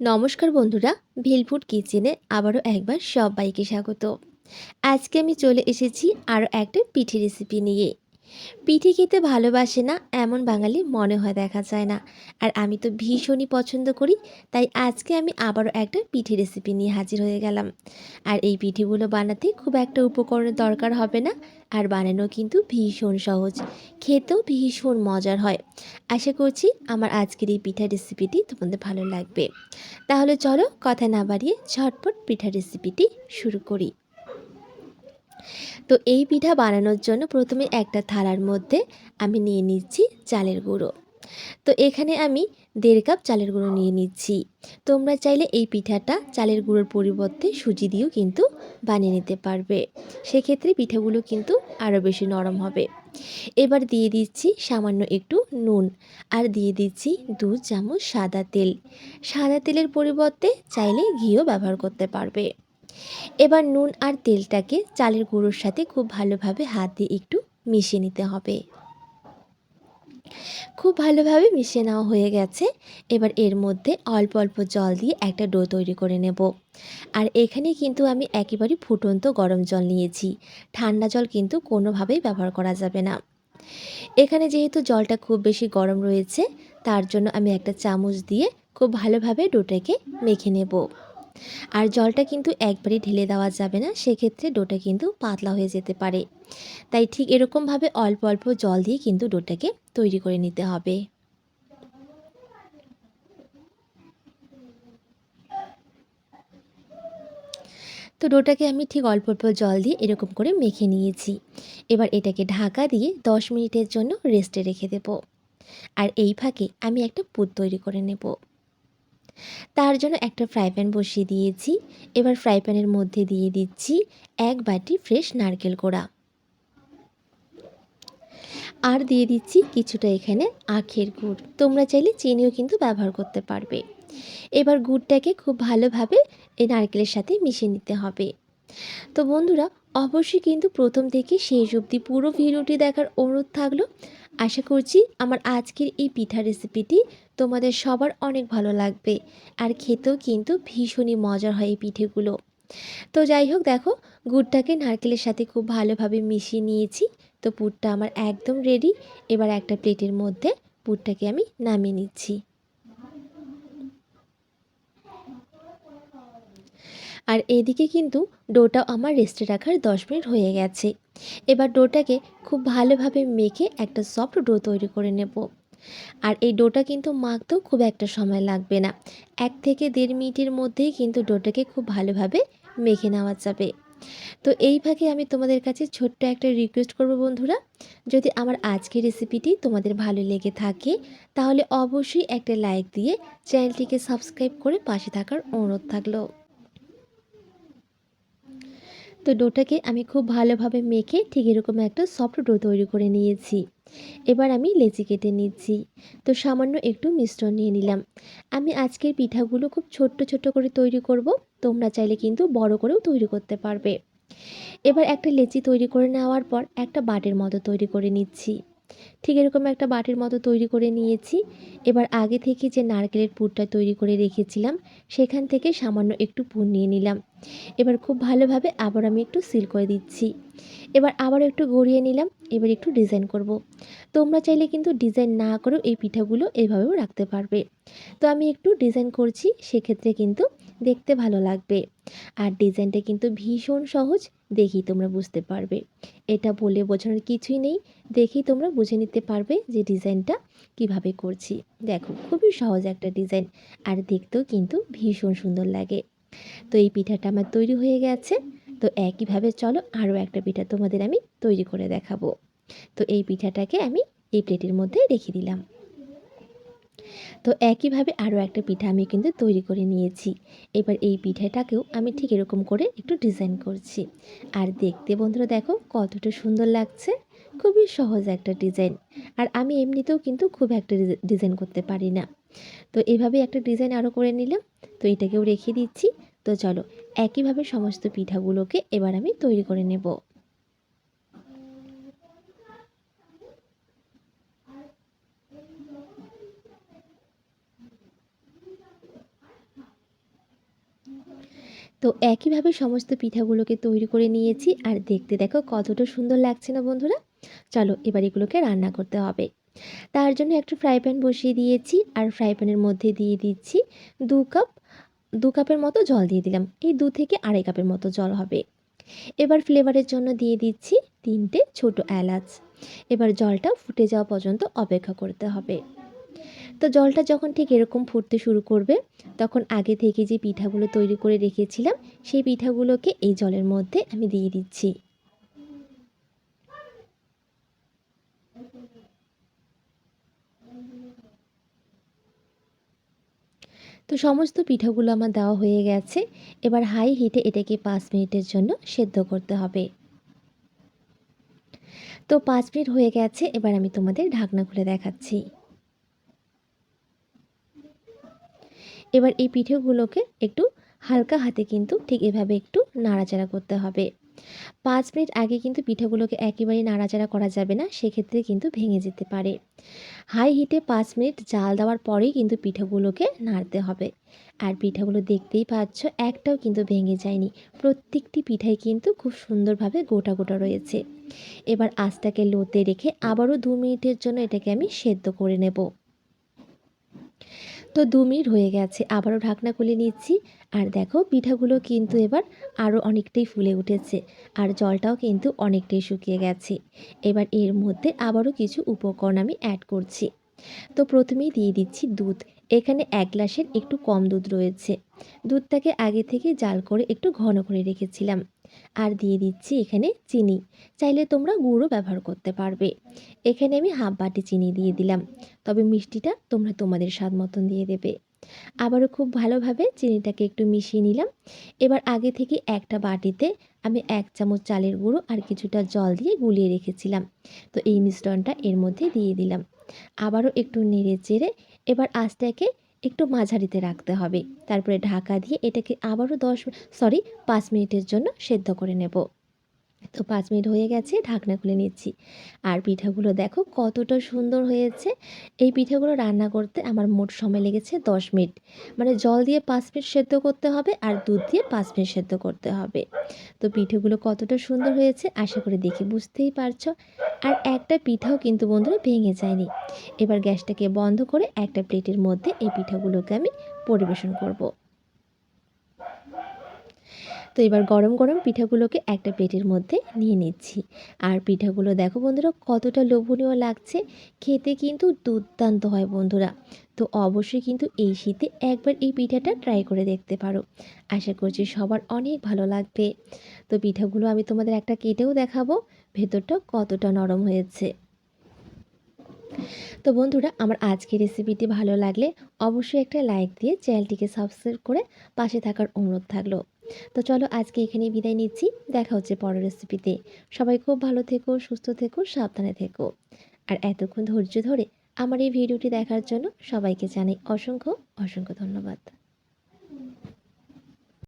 নমস্কার বন্ধুরা ভিলফুড কিচেনে আবারও একবার সবাইকে স্বাগত। আজকে আমি চলে এসেছি আরও একটা পিঠে রেসিপি নিয়ে। পিঠে খেতে ভালোবাসে না, এমন বাঙালি মনে হয় দেখা যায় না। আর আমি তো ভীষণই পছন্দ করি, তাই আজকে আমি আবারও একটা পিঠে রেসিপি নিয়ে হাজির হয়ে গেলাম। আর এই পিঠেগুলো বানাতে খুব একটা উপকরণের দরকার হবে না, আর বানানো কিন্তু ভীষণ সহজ, খেতেও ভীষণ মজার হয়। আশা করছি আমার আজকের এই পিঠা রেসিপিটি তোমাদের ভালো লাগবে। তাহলে চলো কথা না বাড়িয়ে ঝটপট পিঠা রেসিপিটি শুরু করি। তো এই পিঠা বানানোর জন্য প্রথমে একটা থালার মধ্যে আমি নিয়ে নিচ্ছি চালের গুঁড়ো। তো এখানে আমি দেড় কাপ চালের গুঁড়ো নিয়ে নিচ্ছি। তোমরা চাইলে এই পিঠাটা চালের গুঁড়োর পরিবর্তে সুজি দিয়েও কিন্তু বানিয়ে নিতে পারবে। সেক্ষেত্রে পিঠাগুলো কিন্তু আরও বেশি নরম হবে। এবার দিয়ে দিচ্ছি সামান্য একটু নুন আর দিয়ে দিচ্ছি দু চামচ সাদা তেল। সাদা তেলের পরিবর্তে চাইলে ঘিও ব্যবহার করতে পারবে। এবার নুন আর তেলটাকে চালের গুঁড়োর সাথে খুব ভালোভাবে হাত দিয়ে একটু মিশিয়ে নিতে হবে। খুব ভালোভাবে মিশিয়ে নেওয়া হয়ে গেছে। এবার এর মধ্যে অল্প অল্প জল দিয়ে একটা ডো তৈরি করে নেব। আর এখানে কিন্তু আমি একেবারে ফুটন্ত গরম জল নিয়েছি। ঠান্ডা জল কিন্তু কোনোভাবেই ব্যবহার করা যাবে না। এখানে যেহেতু জলটা খুব বেশি গরম রয়েছে, তার জন্য আমি একটা চামচ দিয়ে খুব ভালোভাবে ডোটাকে মেখে নেব। আর জলটা কিন্তু একবারই ঢেলে দেওয়া যাবে না, সেক্ষেত্রে ডোটা কিন্তু পাতলা হয়ে যেতে পারে। তাই ঠিক এরকমভাবে অল্প অল্প জল দিয়ে কিন্তু ডোটাকে তৈরি করে নিতে হবে। তো ডোটাকে আমি ঠিক অল্প অল্প জল দিয়ে এরকম করে মেখে নিয়েছি। এবার এটাকে ঢাকা দিয়ে দশ মিনিটের জন্য রেস্টে রেখে দেব। আর এই ফাঁকে আমি একটা পুর তৈরি করে নেব। তার জন্য একটা ফ্রাই প্যান বসিয়ে দিয়েছি। এবার ফ্রাই প্যানের মধ্যে দিয়ে দিচ্ছি এক বাটি ফ্রেশ নারকেল কোড়া। আর দিয়ে দিচ্ছি কিছুটা এখানে আখের গুড়। তোমরা চাইলে চিনিও কিন্তু ব্যবহার করতে পারবে। এবার গুড়টাকে খুব ভালোভাবে এই নারকেলের সাথে মিশিয়ে নিতে হবে। তো বন্ধুরা অবশ্যই কিন্তু প্রথম থেকে শেষ অবধি পুরো ভিডিওটি দেখার অনুরোধ থাকল। আশা করছি আমার আজকের এই পিঠা রেসিপিটি তোমাদের সবার অনেক ভালো লাগবে আর খেতেও কিন্তু ভীষণই মজার হয় এই পিঠেগুলো। তো যাই হোক, দেখো, গুড়টাকে নারকেলের সাথে খুব ভালোভাবে মিশিয়ে নিয়েছি। তো পুরটা আমার একদম রেডি এবার একটা প্লেটের মধ্যে পুরটাকে আমি নামিয়ে নিচ্ছি। আর এদিকে কিন্তু ডোটা আমার রেস্টে রাখার দশ মিনিট হয়ে গেছে। এবার ডোটাকে খুব ভালোভাবে মেখে একটা সফট ডো তৈরি করে নেব। আর এই ডোটা কিন্তু মাখতেও খুব একটা সময় লাগবে না। এক থেকে দেড় মিনিটের মধ্যেই কিন্তু ডোটাকে খুব ভালোভাবে মেখে নেওয়া যাবে। তো এই ভাগে আমি তোমাদের কাছে ছোট্ট একটা রিকোয়েস্ট করব বন্ধুরা। যদি আমার আজকের রেসিপিটি তোমাদের ভালো লেগে থাকে, তাহলে অবশ্যই একটা লাইক দিয়ে চ্যানেলটিকে সাবস্ক্রাইব করে পাশে থাকার অনুরোধ থাকল। তো ডোটাকে আমি খুব ভালোভাবে মেখে ঠিক এরকম একটা সফট ডো তৈরি করে নিয়েছি। এবার আমি লেচি কেটে নিচ্ছি। তো সামান্য একটু মিশ্রণ নিয়ে নিলাম। আমি আজকের পিঠাগুলো খুব ছোট্ট ছোট্ট করে তৈরি করব। তোমরা চাইলে কিন্তু বড় করেও তৈরি করতে পারবে। এবার একটা লেচি তৈরি করে নেওয়ার পর একটা বাটের মতো তৈরি করে নিচ্ছি। ঠিক এরকম একটা বাটির মতো তৈরি করে নিয়েছি। এবার আগে থেকে যে নারকেলের পুরটা তৈরি করে রেখেছিলাম, সেখান থেকে সামান্য একটু পুর নিয়ে নিলাম। এবার খুব ভালোভাবে আবার আমি একটু সিল করে দিচ্ছি। এবার আবার একটু গড়িয়ে নিলাম, এবার একটু ডিজাইন করব। তোমরা চাইলে কিন্তু ডিজাইন না করেও এই পিঠাগুলো এভাবেও রাখতে পারবে। তো আমি একটু ডিজাইন করছি, সেক্ষেত্রে কিন্তু দেখতে ভালো লাগবে। আর ডিজাইনটা কিন্তু ভীষণ সহজ দেখি তোমরা বুঝতে পারবে। এটা বলে বোঝানোর কিছুই নেই, দেখেই তোমরা বুঝে নিতে পারবে যে ডিজাইনটা কীভাবে করছি। দেখো, খুবই সহজ একটা ডিজাইন আর দেখতেও কিন্তু ভীষণ সুন্দর লাগে। তো এই পিঠাটা আমার তৈরি হয়ে গেছে। তো একইভাবে চলো আরও একটা পিঠা তোমাদের আমি তৈরি করে দেখাবো। তো এই পিঠাটাকে আমি এই প্লেটের মধ্যে রেখে দিলাম। তো একইভাবে আরও একটা পিঠা আমি কিন্তু তৈরি করে নিয়েছি। এবার এই পিঠাটাকেও আমি ঠিক এরকম করে একটু ডিজাইন করছি। আর দেখতে বন্ধুরা দেখো কতটা সুন্দর লাগছে। খুবই সহজ একটা ডিজাইন। আর আমি এমনিতেও কিন্তু খুব একটা ডিজাইন করতে পারি না। তো এভাবে একটা ডিজাইন আরও করে নিলাম। তো এটাকেও রেখে দিচ্ছি। তো চলো, একইভাবে সমস্ত পিঠাগুলোকে এবার আমি তৈরি করে নেব। তো একইভাবে সমস্ত পিঠাগুলোকে তৈরি করে নিয়েছি। আর দেখতে দেখো কতটা সুন্দর লাগছে না বন্ধুরা? চলো এবার এগুলোকে রান্না করতে হবে। তার জন্য একটা ফ্রাই প্যান বসিয়ে দিয়েছি আর ফ্রাই প্যানের মধ্যে দিয়ে দিচ্ছি দু কাপ দু কাপের মতো জল দিয়ে দিলাম। এই দু থেকে আড়াই কাপের মতো জল হবে। এবার ফ্লেভারের জন্য দিয়ে দিচ্ছি তিনটে ছোট এলাচ। এবার জলটা ফুটে যাওয়া পর্যন্ত অপেক্ষা করতে হবে। তো জলটা যখন ঠিক এরকম ফুটতে শুরু করবে, তখন আগে থেকে যে পিঠাগুলো তৈরি করে রেখেছিলাম, সেই পিঠাগুলোকে এই জলের মধ্যে আমি দিয়ে দিচ্ছি। তো সমস্ত পিঠাগুলো আমার দেওয়া হয়ে গেছে। এবার হাই হিটে এটাকে পাঁচ মিনিটের জন্য সেদ্ধ করতে হবে। তো পাঁচ মিনিট হয়ে গেছে, এবার আমি তোমাদের ঢাকনা খুলে দেখাচ্ছি। এবার এই পিঠেগুলোকে একটু হালকা হাতে কিন্তু ঠিক এভাবে একটু নাড়াচাড়া করতে হবে। পাঁচ মিনিট আগে কিন্তু পিঠাগুলোকে একেবারেই নাড়াচাড়া করা যাবে না, সেক্ষেত্রে কিন্তু ভেঙে যেতে পারে। হাই হিটে পাঁচ মিনিট জাল দেওয়ার পরেই কিন্তু পিঠাগুলোকে নাড়তে হবে। আর পিঠাগুলো দেখতেই পাচ্ছ, একটাও কিন্তু ভেঙে যায়নি। প্রত্যেকটি পিঠাই কিন্তু খুব সুন্দরভাবে গোটা গোটা রয়েছে। এবার আঁচটাকে লোতে রেখে আবারও দু মিনিটের জন্য এটাকে আমি সেদ্ধ করে নেব। তো দু মিনিট হয়ে গেছে, আবারও ঢাকনা খুলে নিচ্ছি। আর দেখো, পিঠাগুলো কিন্তু এবার আরও অনেকটাই ফুলে উঠেছে আর জলটাও কিন্তু অনেকটাই শুকিয়ে গেছে। এবার এর মধ্যে আবারও কিছু উপকরণ আমি অ্যাড করছি। তো প্রথমেই দিয়ে দিচ্ছি দুধ। এখানে এক গ্লাসের একটু কম দুধ রয়েছে। দুধটাকে আগে থেকে জাল করে একটু ঘন করে রেখেছিলাম। আর দিয়ে দিচ্ছি এখানে চিনি। চাইলে তোমরা গুঁড়ো ব্যবহার করতে পারবে। এখানে আমি হাফ বাটি চিনি দিয়ে দিলাম। তবে মিষ্টিটা তোমরা তোমাদের স্বাদ মতন দিয়ে দেবে। আবারও খুব ভালোভাবে চিনিটাকে একটু মিশিয়ে নিলাম। এবার আগে থেকে একটা বাটিতে আমি এক চামচ চালের গুঁড়ো আর কিছুটা জল দিয়ে গুলিয়ে রেখেছিলাম। তো এই মিশ্রণটা এর মধ্যে দিয়ে দিলাম। আবারও একটু নেড়ে চেড়ে এবার আঁচটাকে একটু মাঝারিতে রাখতে হবে। তারপরে ঢাকা দিয়ে এটাকে আবারও দশ সরি পাঁচ মিনিটের জন্য সেদ্ধ করে নেব। তো পাঁচ মিনিট হয়ে গেছে, ঢাকনা খুলে নিচ্ছি। আর পিঠাগুলো দেখো কতটা সুন্দর হয়েছে। এই পিঠাগুলো রান্না করতে আমার মোট সময় লেগেছে দশ মিনিট। মানে জল দিয়ে পাঁচ মিনিট সেদ্ধ করতে হবে আর দুধ দিয়ে পাঁচ মিনিট সেদ্ধ করতে হবে। তো পিঠেগুলো কতটা সুন্দর হয়েছে আশা করে দেখে বুঝতেই পারছ। আর একটা পিঠাও কিন্তু বন্ধুরা ভেঙে যায়নি। এবার গ্যাসটাকে বন্ধ করে একটা প্লেটের মধ্যে এই পিঠাগুলোকে আমি পরিবেশন করব। তো এবার গরম গরম পিঠাগুলোকে একটা প্লেটের মধ্যে নিয়ে নিচ্ছি। আর পিঠাগুলো দেখো বন্ধুরা কতটা লোভনীয় লাগছে। খেতে কিন্তু দুর্দান্ত হয় বন্ধুরা। তো অবশ্যই কিন্তু এই শীতে একবার এই পিঠাটা ট্রাই করে দেখতে পারো। আশা করছি সবার অনেক ভালো লাগবে। তো পিঠাগুলো আমি তোমাদের একটা কেটেও দেখাবো। ভেতরটা কতটা নরম হয়েছে। তো বন্ধুরা, আমার আজকের রেসিপিটি ভালো লাগলে অবশ্যই একটা লাইক দিয়ে চ্যানেলটিকে সাবস্ক্রাইব করে পাশে থাকার অনুরোধ থাকল। তো চলো আজকে এখানে বিদায় নিচ্ছি। দেখা হচ্ছে পরের রেসিপিতে সবাই খুব ভালো থেকো, সুস্থ থেকো, সাবধানে থেকো। আর এতক্ষণ ধৈর্য ধরে আমার এই ভিডিওটি দেখার জন্য সবাইকে জানাই অসংখ্য অসংখ্য ধন্যবাদ।